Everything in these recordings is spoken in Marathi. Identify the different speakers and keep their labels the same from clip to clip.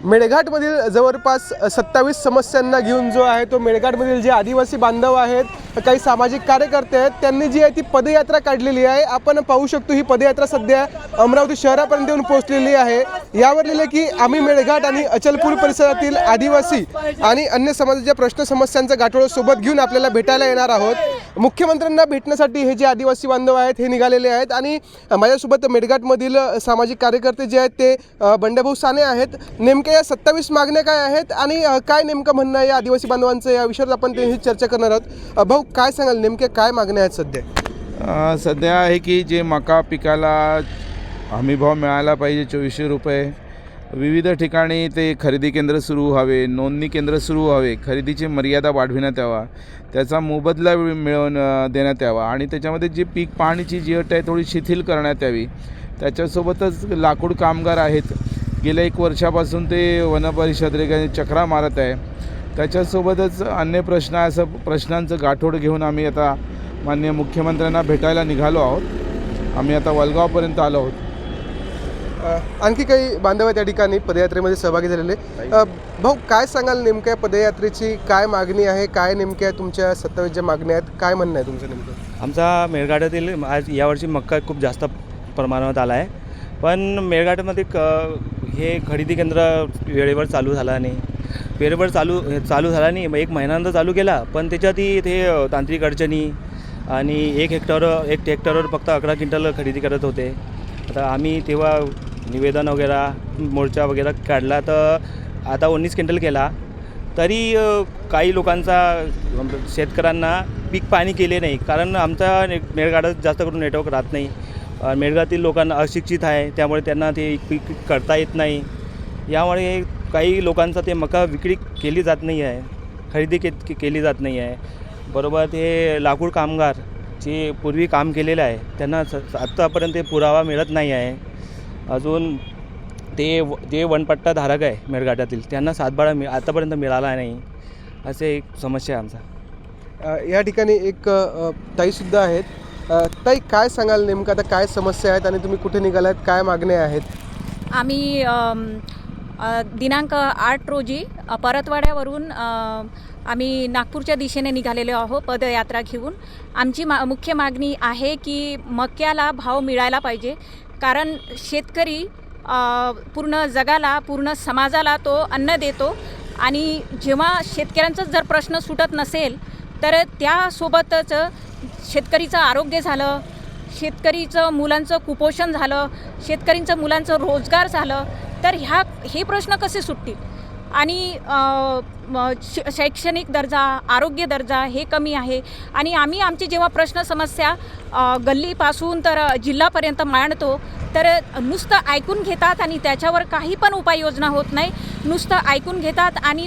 Speaker 1: मेळघाटमधील जवळपास सत्तावीस समस्यांना घेऊन जो आहे तो मेळघाटमधील जे आदिवासी बांधव आहेत काही सामाजिक कार्यकर्ते आहेत त्यांनी जी आहे ती पदयात्रा काढलेली आहे. आपण पाहू शकतो ही पदयात्रा सध्या अमरावती शहरापर्यंत येऊन पोहोचलेली आहे. यावर लिहिलं की आम्ही मेळघाट आणि अचलपूर परिसरातील आदिवासी आणि अन्य समाजाच्या प्रश्न समस्यांचा गाठोळ सोबत घेऊन आपल्याला भेटायला येणार आहोत. मुख्यमंत्र्यांना भेटण्यासाठी हे जे आदिवासी बांधव आहेत हे निघालेले आहेत आणि माझ्यासोबत मेळघाटमधील सामाजिक कार्यकर्ते जे आहेत ते बंडाभाऊ साने आहेत. नेमक्या या सत्तावीस मागण्या काय आहेत आणि काय नेमकं म्हणणं आहे या आदिवासी बांधवांचं? या विषयावर आपण त्यांची चर्चा करणार आहोत. भाऊ भाऊ काय सांगाल? नेमके काय मागण्या आहेत सध्या?
Speaker 2: सध्या आहे की जे मका पिकाला हमीभाव मिळाला पाहिजे चोवीसशे रुपये. विविध ठिकाणी ते खरेदी केंद्र सुरू व्हावे नोंदणी केंद्र सुरू व्हावे खरेदीची मर्यादा वाढविण्यात यावा त्याचा मोबदला मिळवून देण्यात यावा आणि त्याच्यामध्ये जी पीक पाहणीची जी अट आहे थोडी शिथिल करण्यात यावी. त्याच्यासोबतच लाकूड कामगार आहेत. गेल्या एक वर्षापासून ते वनपरिषदेकडे चक्रा मारत आहे. त्याच्यासोबतच अन्य प्रश्न असं प्रश्नांचं गाठोड घेऊन आम्ही आता माननीय मुख्यमंत्र्यांना भेटायला निघालो आहोत. आम्ही आता वलगावपर्यंत आलो आहोत.
Speaker 1: आणखी काही बांधव त्या ठिकाणी पदयात्रेमध्ये सहभागी झालेले. भाऊ काय सांगाल नेमक्या पदयात्रेची? काय मागणी आहे? काय नेमक्या तुमच्या सत्तावीस ज्या मागण्या आहेत? काय म्हणणं आहे तुमचं नेमकं?
Speaker 3: आमचा मेळघाटातील आज यावर्षी मक्का खूप जास्त प्रमाणात आला आहे. पण मेळघाटामध्ये क हे खरेदी केंद्र वेळेवर चालू झाला नाही. वेळेवर चालू चालू झाला नाही. मग एक महिन्यानंतर चालू केला. पण त्याच्यातही ते तांत्रिक अडचणी आणि एक हेक्टर एक हेक्टरवर फक्त अकरा क्विंटल खरेदी करत होते. आता आम्ही तेव्हा निवेदन वगैरे मोर्चा वगैरे काढला तर आता उन्नीस क्विंटल केला. तरी काही लोकांचा म्हणजे शेतकऱ्यांना पीक पाणी केले नाही. कारण आमचा ने मेळघाटात जास्त करून नेटवर्क राहत नाही. अ, मेळघाटातील लोकांना अशिक्षित आहे. त्यामुळे त्यांना ते पीक करता येत नाही. यामुळे काही लोकांचा ते मका विक्री केली जात नाही आहे. खरेदी के के- केली जात नाही आहे. बरोबर ते लाकूड कामगार जे पूर्वी काम केलेलं आहे त्यांना स आत्तापर्यंत ते पुरावा मिळत नाही आहे. अजून ते व- जे वनपट्टा धारक आहे मेळघाटातील त्यांना सातबारा मि आतापर्यंत मिळाला नाही. असे एक समस्या आहे आमचा.
Speaker 1: या ठिकाणी एक ताईसुद्धा आहेत. ताई काय सांगाल नेमकं? आता काय समस्या आहेत आणि तुम्ही कुठे निघालात? काय मागण्या आहेत?
Speaker 4: आम्ही दिनांक आठ रोजी परतवाड्यावरून आम्ही नागपूरच्या दिशेने निघालेलो आहोत पदयात्रा घेऊन. आमची मा मुख्य मागणी आहे की मक्याला भाव मिळायला पाहिजे. कारण शेतकरी पूर्ण जगाला पूर्ण समाजाला तो अन्न देतो आणि जेव्हा शेतकऱ्यांचाच जर प्रश्न सुटत नसेल तर त्यासोबतच शेतकरीचं आरोग्य झालं शेतकरीचं मुलांचं कुपोषण झालं शेतकरींचं मुलांचं रोजगार झालं तर ह्या हे प्रश्न कसे सुटतील? आणि श शैक्षणिक दर्जा आरोग्य दर्जा हे कमी आहे. आणि आम्ही आमची जेव्हा प्रश्न समस्या गल्लीपासून तर जिल्हापर्यंत मांडतो तर नुसतं ऐकून घेतात आणि त्याच्यावर काही पण उपाययोजना होत नाही. नुसतं ऐकून घेतात आणि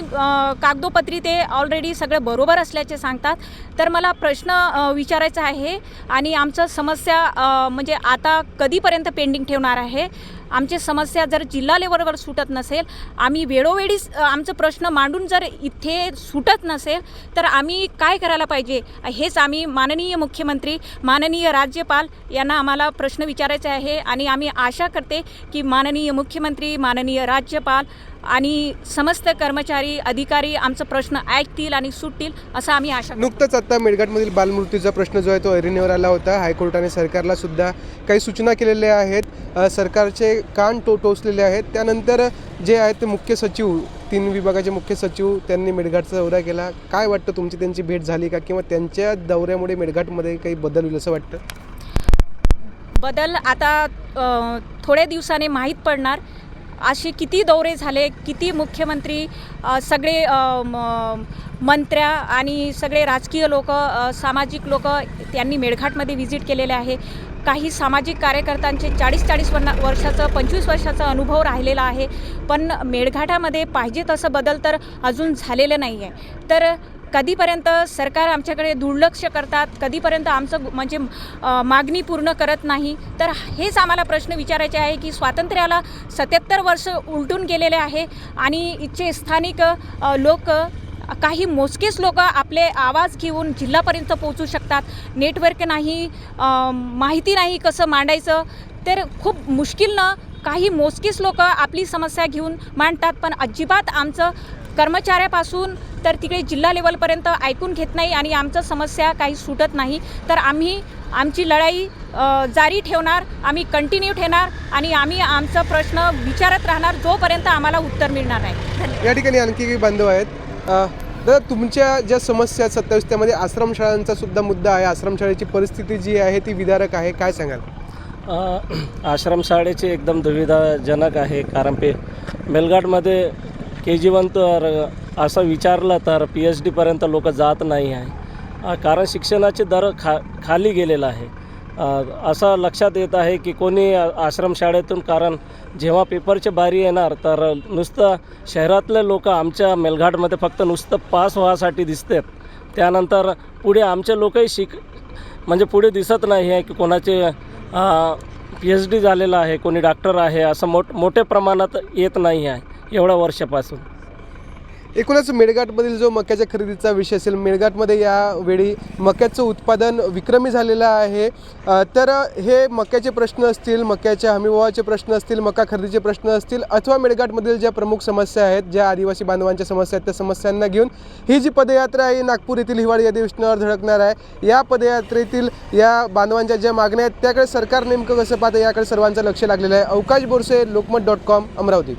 Speaker 4: कागदोपत्री ते ऑलरेडी सगळं बरोबर असल्याचे सांगतात. तर मला प्रश्न विचारायचा आहे आणि आमचं समस्या म्हणजे आता कधीपर्यंत पेंडिंग ठेवणार आहे? आमची समस्या जर जिल्हा लेवलवर सुटत नसेल आम्ही वेळोवेळी आमचं प्रश्न मांडून जर इथे सुटत नसेल तर आम्ही काय करायला पाहिजे? हेच आम्ही माननीय मुख्यमंत्री माननीय राज्यपाल यांना आम्हाला प्रश्न विचारायचे आहे आणि आम्ही आशा करते की माननीय मुख्यमंत्री माननीय राज्यपाल आणि समस्त कर्मचारी अधिकारी आमचं प्रश्न ऐकतील आणि सुटतील असं आम्ही आशा.
Speaker 1: नुकतंच आता मेळघाटमधील बालमृत्यूचा प्रश्न जो आहे तो ऐरणीवर आला होता. हायकोर्टाने सरकारला सुद्धा काही सूचना केलेल्या आहेत. सरकारचे कान टो टोचलेले आहेत. त्यानंतर जे आहेत ते मुख्य सचिव तीन विभागाचे मुख्य सचिव त्यांनी मेळघाटचा दौरा केला. काय वाटतं तुमची? त्यांची भेट झाली का? किंवा त्यांच्या दौऱ्यामुळे मेळघाटमध्ये काही बदल होईल असं वाटतं?
Speaker 4: बदल आता थोड्या दिवसाने माहीत पडणार. असे किती दौरे झाले किती मुख्यमंत्री सगळे मंत्र्या आणि सगळे राजकीय लोक सामाजिक लोक त्यांनी मेळघाटमध्ये व्हिजिट केलेले आहे. काही सामाजिक कार्यकर्त्यांचे चाळीस चाळीस वन वर्षाचं पंचवीस वर्षाचा अनुभव राहिलेला आहे. पण मेळघाटामध्ये पाहिजे तसं बदल तर अजून झालेलं नाही आहे तर कधीपर्यंत सरकार आमच्याकडे दुर्लक्ष करतात कधीपर्यंत आमचं म्हणजे मागणी पूर्ण करत नाही तर हेच आम्हाला प्रश्न विचारायचे आहे की स्वातंत्र्याला सत्याहत्तर वर्ष उलटून गेलेले आहे आणि इथचे स्थानिक लोक काही मोजकेच लोक आपले आवाज घेऊन जिल्हापर्यंत पोहोचू शकतात. नेटवर्क नाही माहिती नाही कसं मांडायचं तर खूप मुश्किलनं काही मोजकीच लोक आपली समस्या घेऊन मांडतात. पण अजिबात आमचं कर्मचाऱ्यापासून तर तिकडे जिल्हा लेवलपर्यंत ऐकून घेत नाही आणि आमचं समस्या काही सुटत नाही. तर आम्ही आमची लढाई जारी ठेवणार आम्ही कंटिन्यू ठेवणार आणि आम्ही आमचा प्रश्न विचारत राहणार जोपर्यंत आम्हाला उत्तर मिळणार नाही.
Speaker 1: या ठिकाणी आणखी काही बांधव आहेत. दादा तुमच्या ज्या समस्या आहेत सत्तावीस त्यामध्ये आश्रमशाळांचा सुद्धा मुद्दा आहे. आश्रमशाळेची परिस्थिती जी आहे ती विदारक आहे. काय सांगाल?
Speaker 5: आश्रमशाळेची एकदम दुविधाजनक आहे. कारण पे मेलघाटमध्ये के जी वन तर असं विचारलं तर पी एच डीपर्यंत लोक जात नाही आहे. कारण शिक्षणाचे दर खा खाली गेलेला आहे. असं लक्षात येत आहे की कोणी आश्रमशाळेतून कारण जेव्हा पेपरची बारी येणार तर नुसतं शहरातले लोक आमच्या मेलघाटमध्ये फक्त नुसतं पास व्हासाठी दिसतात त्यानंतर पुढे आमचे लोकही शिक म्हणजे पुढे दिसत नाही आहे की कोणाचे पी एच डी झालेलं आहे कोणी डॉक्टर आहे असं मोठ मोठ्या प्रमाणात येत नाही आहे. एवढ्या वर्षापासून.
Speaker 1: एकूणच मेळघाटमधील जो मक्याच्या खरेदीचा विषय असेल मेळघाटमध्ये यावेळी मक्याचं उत्पादन विक्रमी झालेलं आहे. तर हे मक्याचे प्रश्न असतील मक्याच्या हमीभावाचे प्रश्न असतील मका खरेदीचे प्रश्न असतील अथवा मेळघाटमधील ज्या प्रमुख समस्या आहेत ज्या आदिवासी बांधवांच्या समस्या आहेत त्या समस्यांना घेऊन ही जी पदयात्रा आहे नागपूर येथील हिवाळी अधिवेशनावर धडकणार आहे. या पदयात्रेतील या बांधवांच्या ज्या मागण्या आहेत त्याकडे सरकार नेमकं कसं पाहतं याकडे सर्वांचं लक्ष लागलेलं आहे. Avkash Borse Lokmat dot com Amravati.